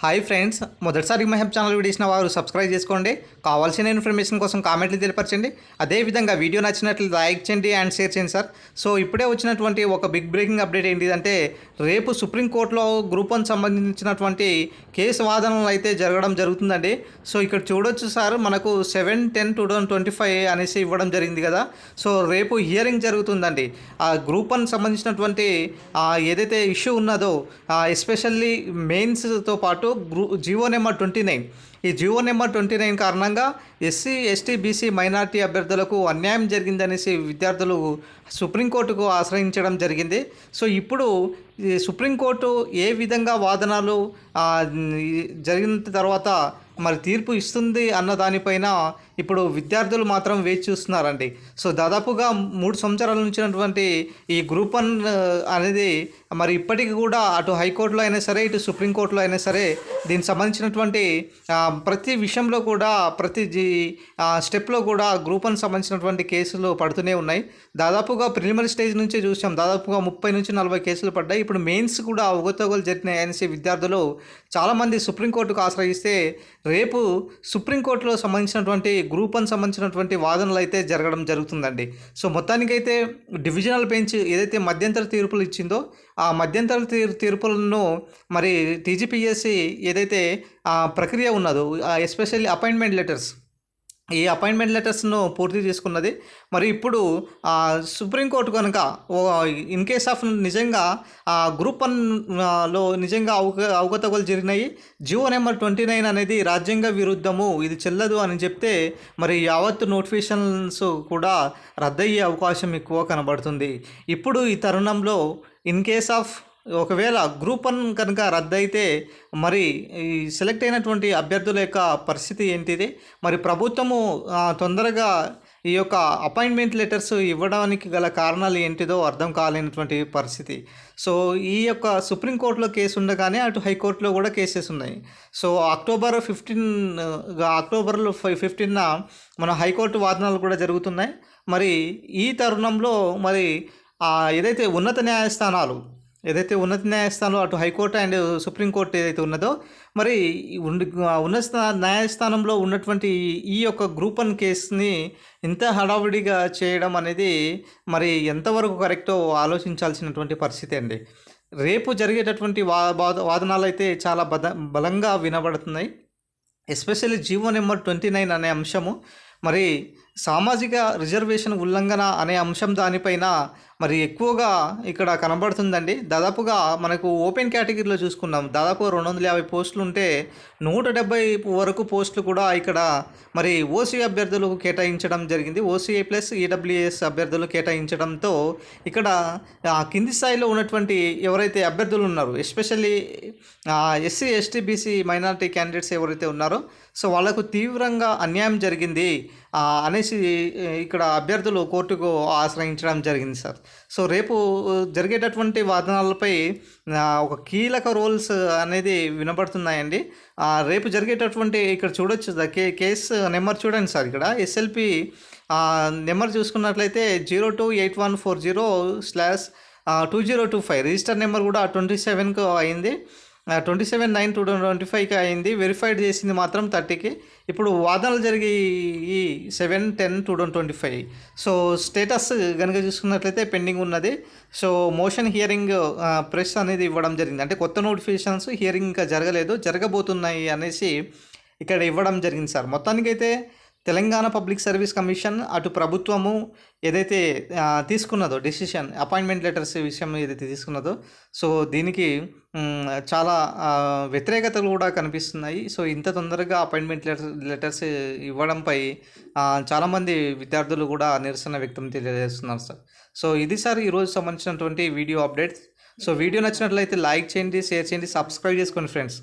Hi friends మొదటిసారి మహబ్ channel వీడియోసిన వారు subscribe చేసుకోండి. కావాల్సిన ఇన్ఫర్మేషన్ కోసం కామెంట్లు తెలియపరచండి. అదేవిధంగా వీడియో నచ్చినట్లు లైక్ చేయండి అండ్ షేర్ చేయండి సార్. సో ఇప్పుడే వచ్చినటువంటి ఒక బిగ్ బ్రేకింగ్ అప్డేట్ ఏంటిదంటే రేపు సుప్రీంకోర్టులో గ్రూప్ వన్ సంబంధించినటువంటి కేసు వాదనలు అయితే జరగడం జరుగుతుందండి. సో ఇక్కడ చూడొచ్చు సార్ మనకు seven ten two thousand twenty five అనేసి ఇవ్వడం జరిగింది కదా. సో రేపు హియరింగ్ జరుగుతుందండి. ఆ గ్రూప్ వన్ సంబంధించినటువంటి ఏదైతే ఇష్యూ ఉన్నదో ఎస్పెషల్లీ మెయిన్స్తో పాటు గ్రూ జీవో నెంబర్ ట్వంటీ నైన్. ఈ జీవో నెంబర్ ట్వంటీ నైన్ కారణంగా ఎస్సీ ఎస్టీ బీసీ మైనార్టీ అభ్యర్థులకు అన్యాయం జరిగిందనేసి విద్యార్థులు సుప్రీంకోర్టుకు ఆశ్రయించడం జరిగింది. సో ఇప్పుడు ఈ సుప్రీంకోర్టు ఏ విధంగా వాదనలు జరిగిన తర్వాత మరి తీర్పు ఇస్తుంది అన్న దానిపైన ఇప్పుడు విద్యార్థులు మాత్రం వేచి చూస్తున్నారండి. సో దాదాపుగా మూడు సంవత్సరాల నుంచినటువంటి ఈ గ్రూప్ వన్ అనేది మరి ఇప్పటికి కూడా అటు హైకోర్టులో అయినా సరే ఇటు సుప్రీంకోర్టులో అయినా సరే దీనికి సంబంధించినటువంటి ప్రతి విషయంలో కూడా ప్రతి జీ స్టెప్లో కూడా గ్రూప్ వన్ సంబంధించినటువంటి కేసులు పడుతూనే ఉన్నాయి. దాదాపుగా ప్రిలిమినరీ స్టేజ్ నుంచి చూసాం. దాదాపుగా ముప్పై నుంచి నలభై కేసులు పడ్డాయి. ఇప్పుడు మెయిన్స్ కూడా అవగతోగలు జరిగినాయి అనేసి విద్యార్థులు చాలామంది సుప్రీంకోర్టుకు ఆశ్రయిస్తే రేపు సుప్రీంకోర్టులో సంబంధించినటువంటి గ్రూప్ వన్ సంబంధించినటువంటి వాదనలు అయితే జరగడం జరుగుతుందండి. సో మొత్తానికైతే డివిజనల్ బెంచ్ ఏదైతే మధ్యంతర తీర్పులు ఇచ్చిందో ఆ మధ్యంతర తీర్ తీర్పులను మరి టీజీపీఎస్సి ఏదైతే ఆ ప్రక్రియ ఉన్నదో ఎస్పెషల్లీ అపాయింట్మెంట్ లెటర్స్ ఈ అపాయింట్మెంట్ లెటర్స్ను పూర్తి చేసుకున్నది. మరి ఇప్పుడు సుప్రీంకోర్టు కనుక ఓ ఇన్ కేస్ ఆఫ్ నిజంగా ఆ, గ్రూప్ వన్లో నిజంగా అవక అవకతవకలు జరిగినాయి. జియో నెంబర్ ట్వంటీ నైన్ అనేది రాజ్యాంగ విరుద్ధము ఇది చెల్లదు అని చెప్తే మరి యావత్ నోటిఫికేషన్స్ కూడా రద్దయ్యే అవకాశం ఎక్కువ కనబడుతుంది. ఇప్పుడు ఈ తరుణంలో ఇన్ కేస్ ఆఫ్ ఒకవేళ గ్రూప్ వన్ కనుక రద్దయితే మరి ఈ సెలెక్ట్ అయినటువంటి అభ్యర్థుల యొక్క పరిస్థితి ఏంటిది? మరి ప్రభుత్వము తొందరగా ఈ యొక్క అపాయింట్మెంట్ లెటర్స్ ఇవ్వడానికి గల కారణాలు ఏంటిదో అర్థం కాలేనటువంటి పరిస్థితి. సో ఈ యొక్క సుప్రీంకోర్టులో కేసు ఉండగానే అటు హైకోర్టులో కూడా కేసెస్ ఉన్నాయి. సో అక్టోబర్ ఫిఫ్టీన్ అక్టోబర్లో ఫిఫ్టీన్న మన హైకోర్టు వాదనలు కూడా జరుగుతున్నాయి. మరి ఈ తరుణంలో మరి ఏదైతే ఉన్నత న్యాయస్థానాలు ఏదైతే ఉన్నత న్యాయస్థానంలో అటు హైకోర్టు అండ్ సుప్రీంకోర్టు ఏదైతే ఉన్నదో మరి ఉన్నత న్యాయస్థానంలో ఉన్నటువంటి ఈ యొక్క గ్రూప్ వన్ కేసుని ఇంత హడావిడిగా చేయడం అనేది మరి ఎంతవరకు కరెక్టో ఆలోచించాల్సినటువంటి పరిస్థితి అండి. రేపు జరిగేటటువంటి వా వాద వాదనాలు అయితే చాలా బద బలంగా వినబడుతున్నాయి. Especially GO number twenty nine అనే అంశము మరి సామాజిక రిజర్వేషన్ ఉల్లంఘన అనే అంశం దానిపైన మరి ఎక్కువగా ఇక్కడ కనబడుతుందండి. దాదాపుగా మనకు ఓపెన్ కేటగిరీలో చూసుకున్నాం. దాదాపు రెండు వందల యాభై పోస్టులు ఉంటే నూట డెబ్బై వరకు పోస్టులు కూడా ఇక్కడ మరి ఓసీ అభ్యర్థులకు కేటాయించడం జరిగింది. ఓసీఐ ప్లస్ ఈడబ్ల్యూఎస్ అభ్యర్థులు కేటాయించడంతో ఇక్కడ కింది స్థాయిలో ఉన్నటువంటి ఎవరైతే అభ్యర్థులు ఉన్నారో especially SC ST BC minority candidates ఎవరైతే ఉన్నారో సో వాళ్ళకు తీవ్రంగా అన్యాయం జరిగింది అనేసి ఇక్కడ అభ్యర్థులు కోర్టుకు ఆశ్రయించడం జరిగింది సార్. సో రేపు జరిగేటటువంటి వాదనాలపై ఒక కీలక రోల్స్ అనేది వినబడుతున్నాయండి. రేపు జరిగేటటువంటి ఇక్కడ చూడొచ్చు కే కేస్ నెంబర్ చూడండి సార్ ఇక్కడ. ఎస్ఎల్పి నెంబర్ చూసుకున్నట్లయితే zero two eight one four zero slash two zero two five. Register number కూడా ట్వంటీ సెవెన్కు అయింది. Twenty seven nine two twenty ఫైవ్కి అయింది. వెరిఫైడ్ చేసింది మాత్రం థర్టీకి ఇప్పుడు వాదనలు జరిగి ఈ seven ten two twenty five so status కనుక చూసుకున్నట్లయితే పెండింగ్ ఉన్నది. సో మోషన్ హియరింగ్ ప్రెస్ అనేది ఇవ్వడం జరిగింది. అంటే కొత్త నోటిఫికేషన్స్ హియరింగ్ ఇంకా జరగలేదు. జరగబోతున్నాయి అనేసి ఇక్కడ ఇవ్వడం జరిగింది సార్. మొత్తానికైతే తెలంగాణ పబ్లిక్ సర్వీస్ కమిషన్ అటు ప్రభుత్వము ఏదైతే తీసుకున్నదో డెసిషన్ అపాయింట్మెంట్ లెటర్స్ విషయం ఏదైతే తీసుకున్నదో సో దీనికి చాలా వ్యతిరేకతలు కూడా కనిపిస్తున్నాయి. సో ఇంత తొందరగా అపాయింట్మెంట్ లెటర్ లెటర్స్ ఇవ్వడంపై చాలామంది విద్యార్థులు కూడా నిరసన వ్యక్తం తెలియజేస్తున్నారు సార్. సో ఇది సార్ ఈరోజు సంబంధించినటువంటి వీడియో అప్డేట్స్. సో వీడియో నచ్చినట్లయితే లైక్ చేయండి షేర్ చేయండి సబ్స్క్రైబ్ చేసుకోండి ఫ్రెండ్స్.